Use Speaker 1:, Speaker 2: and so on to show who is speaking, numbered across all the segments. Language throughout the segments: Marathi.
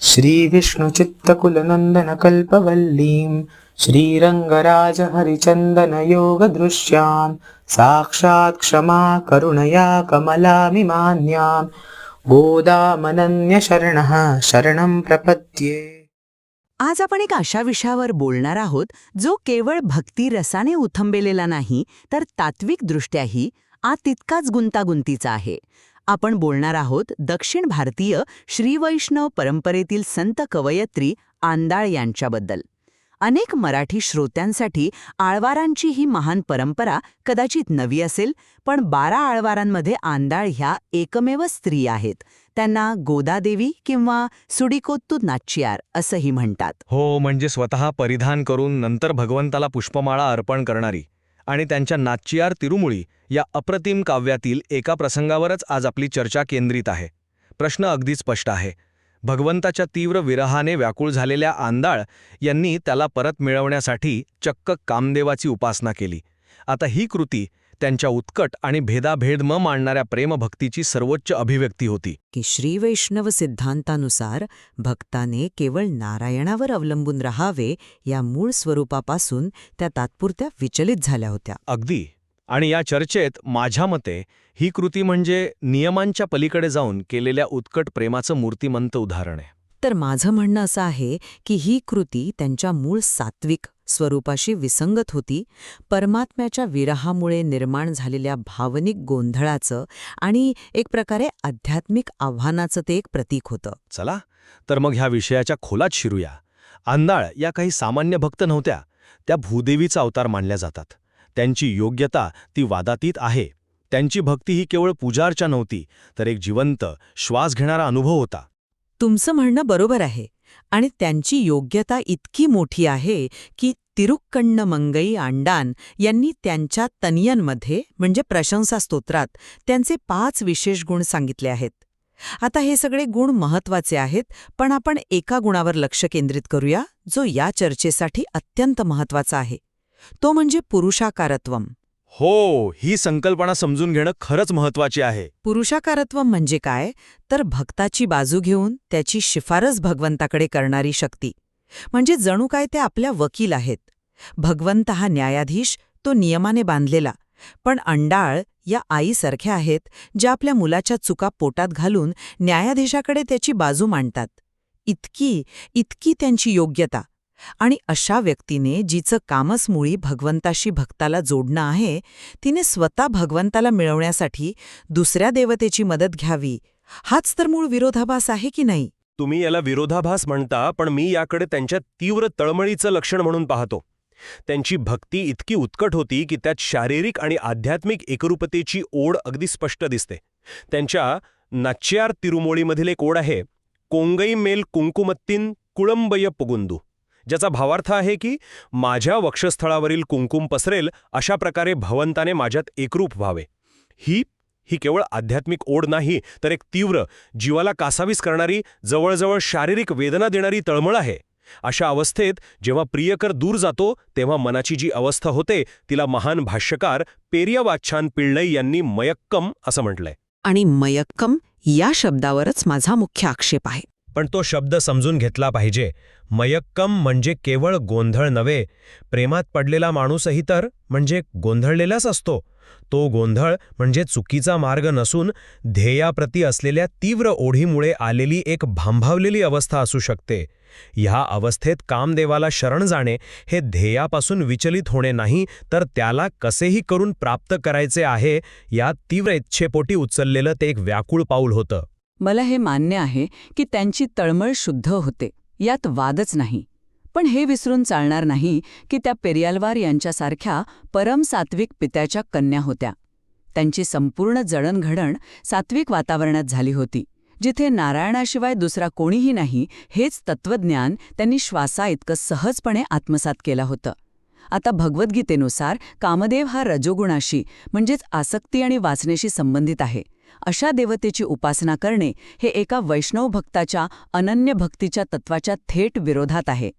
Speaker 1: श्रीविष्णुचित्तकुलनन्दनकल्पवल्लीं श्रीरङ्गराजहरिचन्दनयोगदृश्यां साक्षात् क्षमा करुणया कमलामिमान्यां गोदामनन्यशरणः शरणं प्रपद्ये।
Speaker 2: आज आपण एक अशा विषयावर बोलणार आहोत जो केवळ भक्ती रसाने उथंबेलेला नाही तर तात्विक दृष्ट्याही आ तितकाच गुंतागुंतीचा आहे. आपण बोलणार आहोत दक्षिण भारतीय श्रीवैष्णव परंपरेतील संत कवयत्री आंदाळ यांच्याबद्दल. अनेक मराठी श्रोत्यांसाठी आळवारांची ही महान परंपरा कदाचित नवी असेल पण बारा आळवारांमध्ये आंदाळ ह्या एकमेव स्त्री आहेत. त्यांना गोदादेवी किंवा सुडिकोत्तू नाच्चियार असंही म्हणतात.
Speaker 3: हो म्हणजे स्वतः परिधान करून नंतर भगवंताला पुष्पमाळा अर्पण करणारी. आणि त्यांच्या नाच्चियार तिरुमुळी या अप्रतिम काव्यातील एका प्रसंगावरच आज आपली चर्चा केंद्रित आहे. प्रश्न अगदी स्पष्ट आहे. भगवंताच्या तीव्र विरहाने व्याकुळ झालेल्या आंदाळ यांनी त्याला परत मिळवण्यासाठी चक्क कामदेवाची उपासना केली. आता ही कृती त्यांच्या उत्कट आणि भेदाभेद म मांडणाऱ्या प्रेमभक्तीची सर्वोच्च अभिव्यक्ती होती.
Speaker 2: की श्रीवैष्णव सिद्धांतानुसार भक्ताने केवळ नारायणावर अवलंबून राहावे या मूळ स्वरूपापासून त्या तात्पुरत्या विचलित झाल्या होत्या.
Speaker 3: अगदी. आणि या चर्चेत माझ्या मते ही कृती म्हणजे नियमांच्या पलीकडे जाऊन केलेल्या उत्कट प्रेमाचं मूर्तिमंत उदाहरण आहे.
Speaker 2: तर माझं म्हणणं असं आहे की ही कृती त्यांच्या मूळ सात्विक स्वरूपाशी विसंगत होती. परमात्म्याच्या विरहामुळे निर्माण झालेल्या भावनिक गोंधळाचं आणि एक प्रकारे आध्यात्मिक आव्हानाचं ते एक प्रतीक होतं.
Speaker 3: चला तर मग ह्या विषयाच्या खोलात शिरूया. आंदाळ या काही सामान्य भक्त नव्हत्या. त्या भूदेवीचा अवतार मानल्या जातात. त्यांची योग्यता ती वादातीत आहे. त्यांची भक्ती ही केवळ पूजार्चा नव्हती तर एक जिवंत श्वास घेणारा अनुभव होता.
Speaker 2: तुमचं म्हणणं बरोबर आहे. आणि त्यांची योग्यता इतकी मोठी आहे की तिरुक्कण्ण मंगई आंडान यांनी त्यांच्या तनियनमध्ये म्हणजे प्रशंसा स्तोत्रात त्यांचे पाच विशेष गुण सांगितले आहेत. आता हे सगळे गुण महत्त्वाचे आहेत पण आपण एका गुणावर लक्ष केंद्रित करूया जो या चर्चेसाठी अत्यंत महत्त्वाचा आहे. तो म्हणजे पुरुषाकारत्वम.
Speaker 3: हो ही संकल्पना समजून घेणं खरंच महत्वाची आहे.
Speaker 2: पुरुषाकारत्व म्हणजे काय? तर भक्ताची बाजू घेऊन त्याची शिफारस भगवंताकडे करणारी शक्ती. म्हणजे जणू काय ते आपल्या वकील आहेत. भगवंत हा न्यायाधीश तो नियमाने बांधलेला. पण अंडाळ या आईसारख्या आहेत ज्या आपल्या मुलाच्या चुका पोटात घालून न्यायाधीशाकडे त्याची बाजू मांडतात. इतकी इतकी त्यांची योग्यता. आणि अशा व्यक्तीने जिचं कामच मुळी भगवंताशी भक्ताला जोडणं आहे तिने स्वतः भगवंताला मिळवण्यासाठी दुसऱ्या देवतेची मदत घ्यावी. हाच तर मूळ विरोधाभास आहे की नाही?
Speaker 4: तुम्ही याला विरोधाभास म्हणता पण मी याकडे त्यांच्या तीव्र तळमळीचं लक्षण म्हणून पाहतो. त्यांची भक्ती इतकी उत्कट होती की त्यात शारीरिक आणि आध्यात्मिक एकरूपतेची ओढ अगदी स्पष्ट दिसते. त्यांच्या नाच्यार तिरुमोळीमधील एक ओढ आहे कोंगई मेल कुंकुमत्तीन कुळंबय पुगुंदू ज्याचा भावार्थ आहे की माझ्या वक्षस्थळावरील कुंकुम पसरेल अशा प्रकारे भवंताने माझ्यात एकरूप व्हावे. ही ही केवळ आध्यात्मिक ओढ नाही तर एक तीव्र जीवाला कासावीस करणारी जवळजवळ शारीरिक वेदना देणारी तळमळ आहे. अशा अवस्थेत जेव्हा प्रियकर दूर जातो तेव्हा मनाची जी अवस्था होते तिला महान भाष्यकार पेरियावाच्छान पिळ्ळई यांनी मयक्कम असं म्हटलंय.
Speaker 2: आणि मयक्कम या शब्दावरच माझा मुख्य आक्षेप आहे.
Speaker 3: पण तो शब्द समजून घेतला पाहिजे. मयक्कम म्हणजे केवळ गोंधळ नव्हे. प्रेमात पडलेला माणूसही तर म्हणजे गोंधळलेलाच असतो. तो गोंधळ म्हणजे चुकीचा मार्ग नसून ध्येयाप्रती असलेल्या तीव्र ओढीमुळे आलेली एक भांभावलेली अवस्था असू शकते. ह्या अवस्थेत कामदेवाला शरण जाणे हे ध्येयापासून विचलित होणे नाही तर त्याला कसेही करून प्राप्त करायचे आहे या तीव्र इच्छेपोटी उचललेलं ते एक व्याकुळ पाऊल होतं.
Speaker 5: मला हे मान्य आहे की त्यांची तळमळ शुद्ध होते यात वादच नाही. पण हे विसरून चालणार नाही की त्या पेरियालवार यांच्यासारख्या परम सात्विक पित्याच्या कन्या होत्या. त्यांची संपूर्ण जडणघडण सात्विक वातावरणात झाली होती जिथे नारायणाशिवाय दुसरा कोणीही नाही हेच तत्वज्ञान त्यांनी श्वासा इतकं सहजपणे आत्मसात केलं होतं. आता भगवद्गीतेनुसार कामदेव हा रजोगुणाशी म्हणजेच आसक्ती आणि वाचनेशी संबंधित आहे. अशा देवतेची उपासना करणे हे एका वैष्णव भक्ताच्या अनन्य भक्तीच्या तत्वाच्या थेट विरोधात आहे.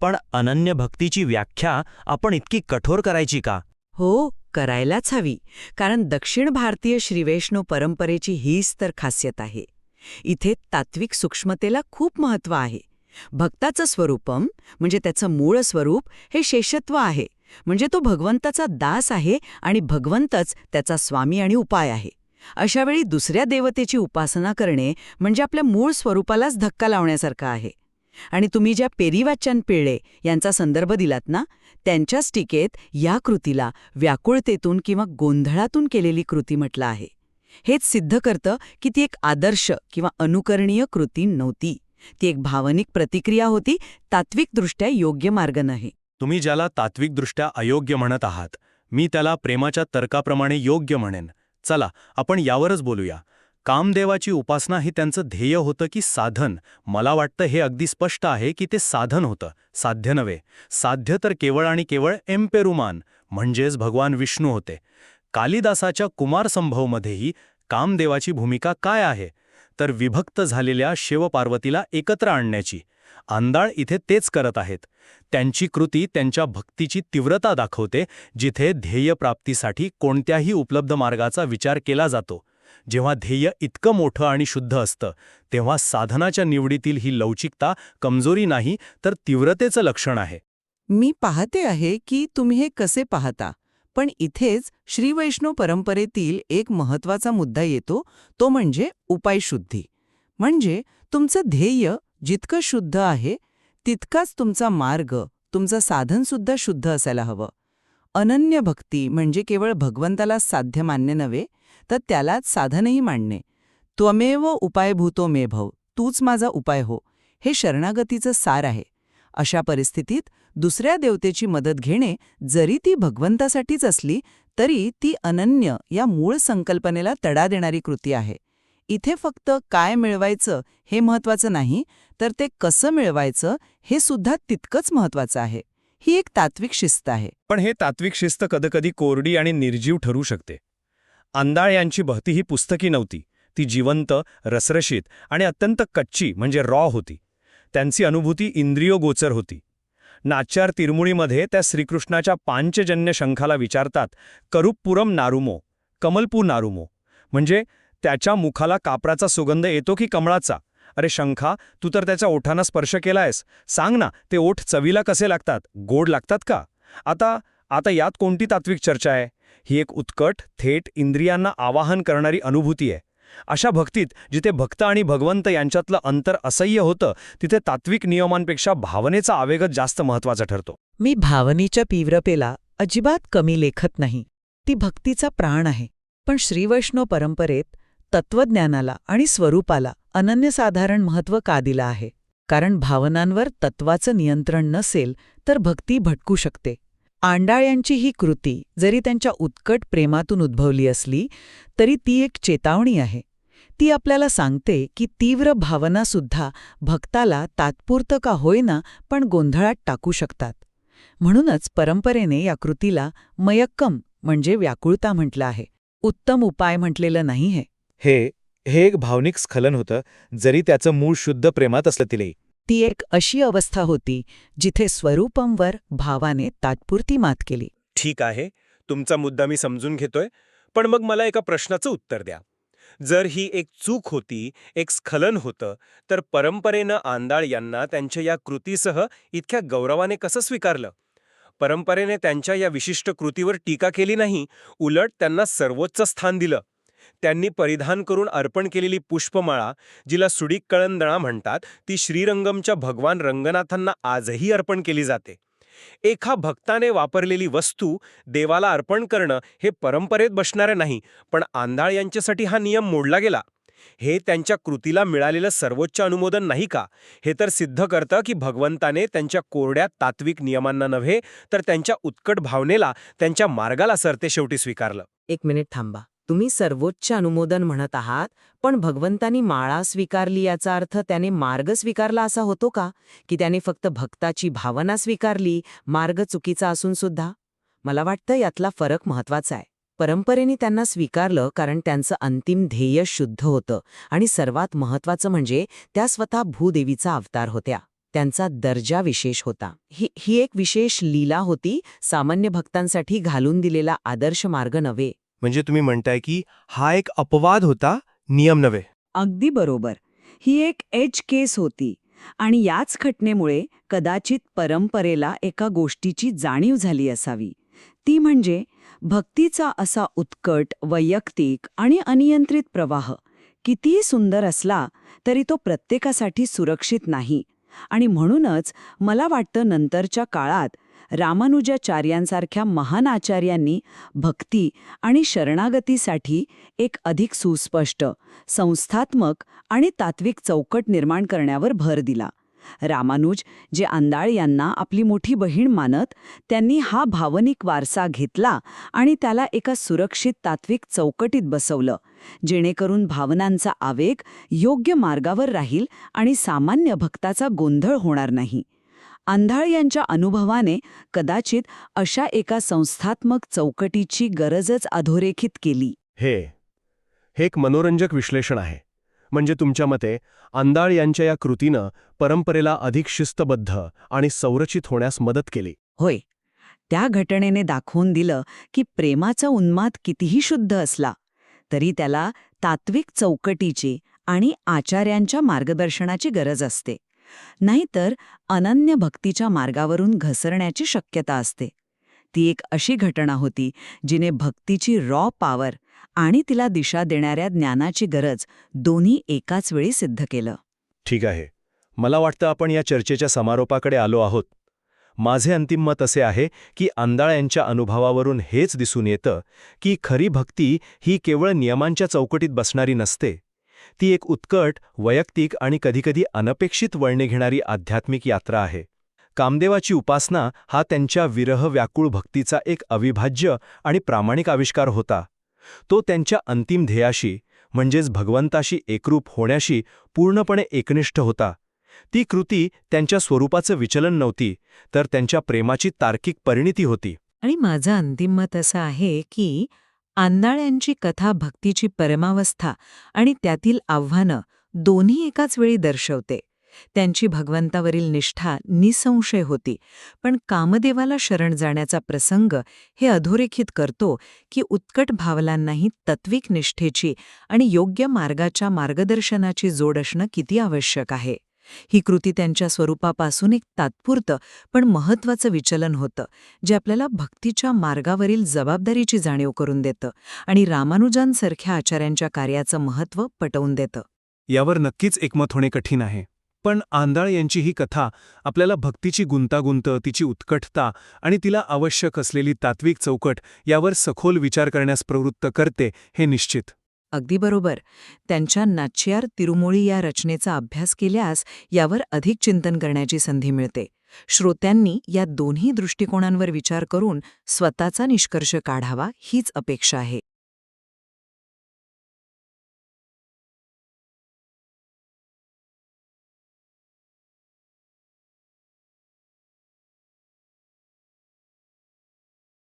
Speaker 6: पण अनन्य भक्तीची व्याख्या आपण इतकी कठोर करायची का?
Speaker 2: हो करायलाच हवी कारण दक्षिण भारतीय श्रीवैष्णव परंपरेची हीच तर खासियत आहे. इथे तात्विक सूक्ष्मतेला खूप महत्त्व आहे. भक्ताचं स्वरूपम म्हणजे त्याचं मूळ स्वरूप हे शेषत्व आहे म्हणजे तो भगवंताचा दास आहे आणि भगवंतच त्याचा स्वामी आणि उपाय आहे. अशावेळी दुसऱ्या देवतेची उपासना करणे म्हणजे आपल्या मूळ स्वरूपालाच धक्का लावण्यासारखं आहे. आणि तुम्ही ज्या पेरीवाचन पिळे यांचा संदर्भ दिलात ना त्यांच्याच टीकेत या कृतीला व्याकुळतेतून किंवा गोंधळातून केलेली कृती म्हटलं आहे. हेच सिद्ध करतं की ती एक आदर्श किंवा अनुकरणीय कृती नव्हती. ती एक भावनिक प्रतिक्रिया होती तात्विकदृष्ट्या योग्य मार्ग नाही.
Speaker 3: तुम्ही ज्याला तात्विकदृष्ट्या अयोग्य म्हणत आहात मी त्याला प्रेमाच्या तर्काप्रमाणे योग्य म्हणेन. चला आपण यावरच बोलूया. कामदेवाची उपासना ही त्यांचं ध्येय होतं की साधन. मला वाटतं हे अगदी स्पष्ट आहे की ते साधन होतं. साध्य नव्हे. साध्य तर केवळ आणि केवळ एम्पेरुमान म्हणजेच भगवान विष्णू होते. कालिदासाच्या कुमारसंभवमध्येही कामदेवाची भूमिका काय आहे? तर विभक्त झालेल्या शिवपार्वतीला एकत्र आणण्याची. आंदाळ इथे तेच करत आहेत. त्यांची कृती त्यांच्या भक्तीची तीव्रता दाखवते जिथे ध्येयप्राप्तीसाठी कोणत्याही उपलब्ध मार्गाचा विचार केला जातो. जेव्हा ध्येय इतकं मोठं आणि शुद्ध असतं तेव्हा साधनाच्या निवडीतील ही लवचिकता कमजोरी नाही तर तीव्रतेचं लक्षण आहे.
Speaker 7: मी पाहते आहे की तुम्ही हे कसे पाहता पण इथेच श्रीवैष्णव परंपरेतील एक महत्त्वाचा मुद्दा येतो तो म्हणजे उपायशुद्धी. म्हणजे तुमचं ध्येय जितकं शुद्ध आहे तितकाच तुमचा मार्ग तुमचं साधनसुद्धा शुद्ध असायला हवं. अनन्य भक्ती म्हणजे केवळ भगवंताला साध्य मान्य नव्हे तर त्यालाच साधनही मांडणे त्वमेव उपायभूतो मे भव तूच माझा उपाय हो हे शरणागतीचं सार आहे. अशा परिस्थितीत दुसऱ्या देवतेची मदत घेणे जरी ती भगवंतासाठीच असली तरी ती अनन्य या मूळ संकल्पनेला तडा देणारी कृती आहे. इथे फक्त काय मिळवायचं हे महत्वाचं नाही तर ते कसं मिळवायचं हे सुद्धा तितकंच महत्वाचं आहे. ही एक तात्विक शिस्त आहे.
Speaker 3: पण हे तात्विक शिस्त कधीकधी कोरडी आणि निर्जीव ठरू शकते. अंदाळ यांची बहती ही पुस्तकी नव्हती. ती जिवंत रसरशीत आणि अत्यंत कच्ची म्हणजे रॉ होती. त्यांची अनुभूती इंद्रियोगोचर होती. नाचार तिरमुळीमध्ये त्या श्रीकृष्णाच्या पांचजन्य शंखाला विचारतात करुपुरम नारुमो? कमलपू नारुमो? म्हणजे त्याच्या मुखाला कापराचा सुगंध येतो की कमळाचा? अरे शंखा तू तर त्याच्या ओठांना स्पर्श केलायस. सांग ना ते ओठ चवीला कसे लागतात? गोड लागतात का? आता आता यात कोणती तात्विक चर्चा आहे? ही एक उत्कट थेट इंद्रियांना आवाहन करणारी अनुभूती आहे. अशा भक्तीत जिथे भक्त आणि भगवंत यांच्यातलं अंतर असह्य होतं तिथे तात्विक नियमांपेक्षा भावनेचा आवेगच जास्त महत्त्वाचा ठरतो.
Speaker 2: मी भावनेच्या तीव्रतेला अजिबात कमी लेखत नाही. ती भक्तीचा प्राण आहे. पण श्रीवैष्णव परंपरेत तत्वज्ञानाला आणि स्वरूपाला अनन्यसाधारण महत्त्व का दिलं आहे? कारण भावनांवर तत्वाचं नियंत्रण नसेल तर भक्ती भटकू शकते. आंडाळ यांची ही कृती जरी त्यांच्या उत्कट प्रेमातून उद्भवली असली तरी ती एक चेतावणी आहे. ती आपल्याला सांगते की तीव्र भावनासुद्धा भक्ताला तात्पुरतं का होईना पण गोंधळात टाकू शकतात. म्हणूनच परंपरेने या कृतीला मयक्कम म्हणजे व्याकुळता म्हटलं आहे. उत्तम उपाय म्हटलेलं नाही हे.
Speaker 8: हे हे एक भावनिक स्खलन होतं जरी त्याचं मूळ शुद्ध प्रेमात असलं तिले
Speaker 2: ती एक अशी अवस्था होती जिथे स्वरूपंवर भावाने तात्पुरती मात केली.
Speaker 3: ठीक आहे तुमचा मुद्दा मी समजून घेतोय पण मग मला एका प्रश्नाचं उत्तर द्या. जर ही एक चूक होती एक स्खलन होतं तर परंपरेनं आंदाळ यांना त्यांच्या या कृतीसह इतक्या गौरवाने कसं स्वीकारलं? परंपरेने त्यांच्या या विशिष्ट कृतीवर टीका केली नाही उलट त्यांना सर्वोच्च स्थान दिलं. त्यांनी परिधान करून अर्पण केलेली पुष्पमाळा जिला सुडीक कळंदणा म्हणतात ती श्रीरंगमच्या भगवान रंगनाथांना आजही अर्पण केली जाते. एका भक्ताने वापरलेली वस्तू देवाला अर्पण करणं हे परंपरेत बसणारं नाही पण आंधाळ यांच्यासाठी हा नियम मोडला गेला. हे त्यांच्या कृतीला मिळालेलं सर्वोच्च अनुमोदन नाही का? हे तर सिद्ध करतं की भगवंताने त्यांच्या कोरड्या तात्विक नियमांना नव्हे तर त्यांच्या उत्कट भावनेला त्यांच्या मार्गाला सरते शेवटी स्वीकारलं.
Speaker 9: एक मिनिट थांबा. तुम्ही सर्वोच्च अनुमोदन म्हणत आहात पण भगवंतानी माळा स्वीकारली याचा अर्थ त्याने मार्ग स्वीकारला असा होतो का? की त्याने फक्त भक्ताची भावना स्वीकारली मार्ग चुकीचा असून सुद्धा? मला वाटतं यातला फरक महत्त्वाचा आहे. परंपरेने त्यांना स्वीकारलं कारण त्यांचं अंतिम ध्येय शुद्ध होतं आणि सर्वात महत्वाचं म्हणजे त्या स्वतः भूदेवीचा अवतार होत्या. त्यांचा दर्जा विशेष होता. ही ही एक विशेष लीला होती सामान्य भक्तांसाठी घालून दिलेला आदर्श मार्ग नव्हे.
Speaker 8: म्हणजे तुम्ही म्हणताय की हा एक अपवाद होता नियम नव्हे.
Speaker 2: अगदी बरोबर. ही एक एज केस होती आणि याच घटनेमुळे कदाचित परंपरेला एका गोष्टीची जाणीव झाली असावी. ती म्हणजे भक्तीचा असा उत्कट वैयक्तिक आणि अनियंत्रित प्रवाह. कितीही सुंदर असला तरी तो प्रत्येकासाठी सुरक्षित नाही. आणि म्हणूनच मला वाटतं नंतरच्या काळात रामानुजाचार्यांसारख्या महान आचार्यांनी भक्ती आणि शरणागतीसाठी एक अधिक सुस्पष्ट संस्थात्मक आणि तात्विक चौकट निर्माण करण्यावर भर दिला. रामानुज जे आंदाळ यांना आपली मोठी बहीण मानत त्यांनी हा भावनिक वारसा घेतला आणि त्याला एका सुरक्षित तात्विक चौकटीत बसवलं जेणेकरून भावनांचा आवेग योग्य मार्गावर राहील आणि सामान्य भक्ताचा गोंधळ होणार नाही. आंधाळ यांच्या अनुभवाने कदाचित अशा एका संस्थात्मक चौकटीची गरजच अधोरेखित केली.
Speaker 10: हे हे एक मनोरंजक विश्लेषण आहे. म्हणजे तुमच्या मते अंदाळ यांच्या या कृतीनं परंपरेला अधिक शिस्तबद्ध आणि संरचित होण्यास मदत केली.
Speaker 2: होय. त्या घटनेने दाखवून दिलं की प्रेमाचा उन्माद कितीही शुद्ध असला तरी त्याला तात्विक चौकटीची आणि आचार्यांच्या मार्गदर्शनाची गरज असते. नाहीतर अनन्य भक्तीच्या मार्गावरून घसरण्याची शक्यता असते. ती एक अशी घटना होती जिने भक्तीची रॉ पॉवर आणि तिला दिशा देणाऱ्या ज्ञानाची गरज दोन्ही एकाच वेळी सिद्ध केलं.
Speaker 3: ठीक आहे. मला वाटतं आपण या चर्चेच्या समारोपाकडे आलो आहोत. माझे अंतिम मत असे आहे की अंदाळ यांच्या अनुभवावरून हेच दिसून येतं की खरी भक्ती ही केवळ नियमांच्या चौकटीत बसणारी नसते. ती एक उत्कट वैयक्तिक आणि कधीकधी अनपेक्षित वळणे घेणारी आध्यात्मिक यात्रा आहे. कामदेवाची उपासना हा त्यांच्या विरह व्याकुळ भक्तीचा एक अविभाज्य आणि प्रामाणिक आविष्कार होता. तो त्यांच्या अंतिम ध्येयाशी म्हणजेच भगवंताशी एकरूप होण्याशी पूर्णपणे एकनिष्ठ होता. ती कृती त्यांच्या स्वरूपाचं विचलन नव्हती तर त्यांच्या प्रेमाची तार्किक परिणिती होती.
Speaker 11: आणि माझं अंतिम मत असं आहे की आंदाळ्यांची कथा भक्तीची परमावस्था आणि त्यातील आव्हानं दोन्ही एकाच वेळी दर्शवते. त्यांची भगवंतावरील निष्ठा निसंशय होती पण कामदेवाला शरण जाण्याचा प्रसंग हे अधोरेखित करतो की उत्कट भावलांनाही तत्विक निष्ठेची आणि योग्य मार्गाच्या मार्गदर्शनाची जोड असणं किती आवश्यक आहे. ही कृती त्यांच्या स्वरूपापासून एक तात्पुरतं पण महत्वाचं विचलन होतं जे आपल्याला भक्तीच्या मार्गावरील जबाबदारीची जाणीव करून देतं आणि रामानुजांसारख्या आचार्यांच्या कार्याचं महत्त्व पटवून देतं.
Speaker 12: यावर नक्कीच एकमत होणे कठीण आहे पण आंदाळ यांची ही कथा आपल्याला भक्तीची गुंतागुंत तिची उत्कटता आणि तिला आवश्यक असलेली तात्विक चौकट यावर सखोल विचार करण्यास प्रवृत्त करते हे निश्चित.
Speaker 11: अगदी बरोबर. त्यांच्या नाच्यार तिरुमोळी या रचनेचा अभ्यास केल्यास यावर अधिक चिंतन करण्याची संधी मिळते. श्रोत्यांनी या दोन्ही दृष्टिकोनांवर विचार करून स्वतःचा निष्कर्ष काढावा हीच अपेक्षा आहे.